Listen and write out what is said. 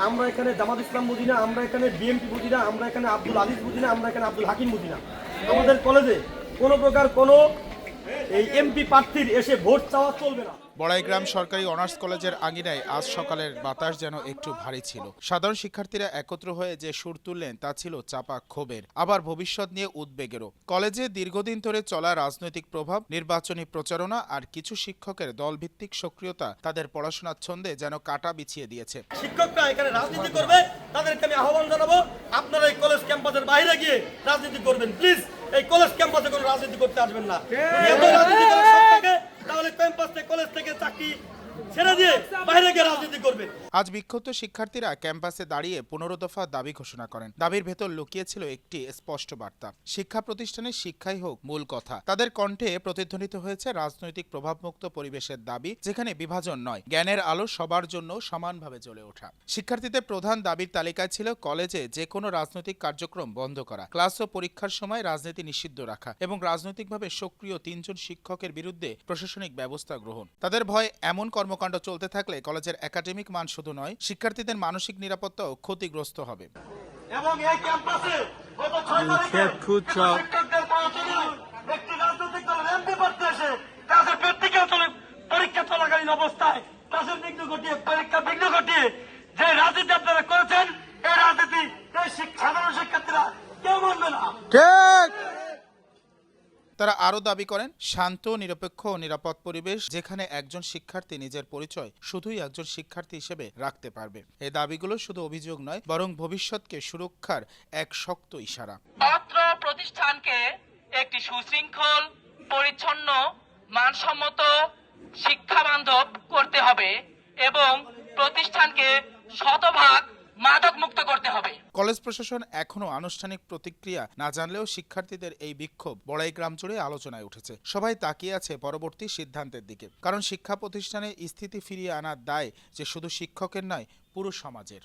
আমরা এখানে জামাত ইসলাম বুঝি না আমরা এখানে বিএমপি বুঝি না আমরা এখানে আব্দুল আজিজ বুঝি না আমরা এখানে আব্দুল হাকিম বুঝি না আমাদের কলেজে কোনো প্রকার কোনো এই এমপি প্রার্থীর এসে ভোট চাওয়া চলবে না। বড়াইগ্রাম সরকারি অনার্স কলেজের আঙিনায় আজ সকালের বাতাস যেন একটু ভারী ছিল। সাধারণ শিক্ষার্থীরা একত্র হয়ে যে সুর তুললেন তা ছিল চাপা ক্ষোভের। আবার ভবিষ্যৎ নিয়ে উদ্বেগেরও। কলেজে দীর্ঘদিন ধরে চলা রাজনৈতিক প্রভাব নির্বাচনী প্রচারণা আর কিছু শিক্ষকের দলভিত্তিক সক্রিয়তা তাদের পড়াশোনার ছন্দে যেন কাটা বিছিয়ে দিয়েছে। শিক্ষকরা এখানে রাজনীতি করবে তাদেরকে আমি আহ্বান জানাব আপনারা এই কলেজ ক্যাম্পাসের বাইরে গিয়ে রাজনীতি করবেন। প্লিজ এই কলেজ রাজনীতি করতে আসবেন না। এত রাজনীতি তাহলে ক্যাম্পাস থেকে কলেজ থেকে চাকরি আজ বিক্ষুব্ধ শিক্ষার্থীরা ক্যাম্পাসে দাঁড়িয়ে পনেরো দফা দাবি ঘোষণা করেন। দাবির ভেতর লুকিয়েছিল একটি স্পষ্ট বার্তা। শিক্ষা প্রতিষ্ঠানের শিক্ষাই হোক মূল কথা। তাদের কণ্ঠে প্রতিধ্বনিত হয়েছে রাজনৈতিক প্রভাবমুক্ত পরিবেশের দাবি, যেখানে বিভাজন নয়, জ্ঞানের আলো সবার জন্য সমানভাবে জ্বলে ওঠা। শিক্ষার্থীদের প্রধান দাবির তালিকায় ছিল কলেজে যে কোনো রাজনৈতিক কার্যক্রম বন্ধ করা, ক্লাস ও পরীক্ষার সময় রাজনীতি নিষিদ্ধ রাখা এবং রাজনৈতিকভাবে সক্রিয় তিনজন শিক্ষকের বিরুদ্ধে প্রশাসনিক ব্যবস্থা গ্রহণ। তাদের ভয় এমন কর্মকাণ্ড চলতে থাকলে কলেজের একাডেমিক মান শুধু নয় শিক্ষার্থীদের মানসিক নিরাপত্তাও ক্ষতিগ্রস্ত হবে। এবং এই ক্যাম্পাসে গত ছয় তারিখে শিক্ষকদের পড়াশোনা একটি রাজনৈতিক দলের এমপি পড়তে এসে ক্লাসের প্র্যাকটিক্যাল পরীক্ষা চলাকালীন অবস্থায় ক্লাসের বিঘ্ন ঘটিয়ে পরীক্ষা বিঘ্ন ঘটিয়ে যে রাজনীতি আপনারা করেছেন এই রাজনীতি এই শিক- সাধারণ শিক্ষার্থীরা কেউ মানবে না তারা আরও দাবি করেন, শান্ত, নিরপেক্ষ ও নিরাপদ পরিবেশ যেখানে একজন শিক্ষার্থী নিজের পরিচয় শুধুই একজন শিক্ষার্থী হিসেবে রাখতে পারবে। এই দাবিগুলো শুধু অভিযোগ নয়, বরং ভবিষ্যৎকে সুরক্ষার এক শক্ত ইশারা। অত্র প্রতিষ্ঠানকে একটি সুশৃঙ্খল, পরিচ্ছন্ন, মানসম্মত শিক্ষা বান্ধব করতে হবে এবং প্রতিষ্ঠানকে শতভাগ মাদক মুক্ত করতে হবে। কলেজ প্রশাসন এখনও আনুষ্ঠানিক প্রতিক্রিয়া না জানলেও শিক্ষার্থীদের এই বিক্ষোভ বড়াই গ্রাম জুড়ে আলোচনায় উঠেছে। সবাই তাকিয়ে আছে পরবর্তী সিদ্ধান্তের দিকে। কারণ শিক্ষা প্রতিষ্ঠানে স্থিতি ফিরিয়ে আনার দায় যে শুধু শিক্ষকের নয়, পুরো সমাজের।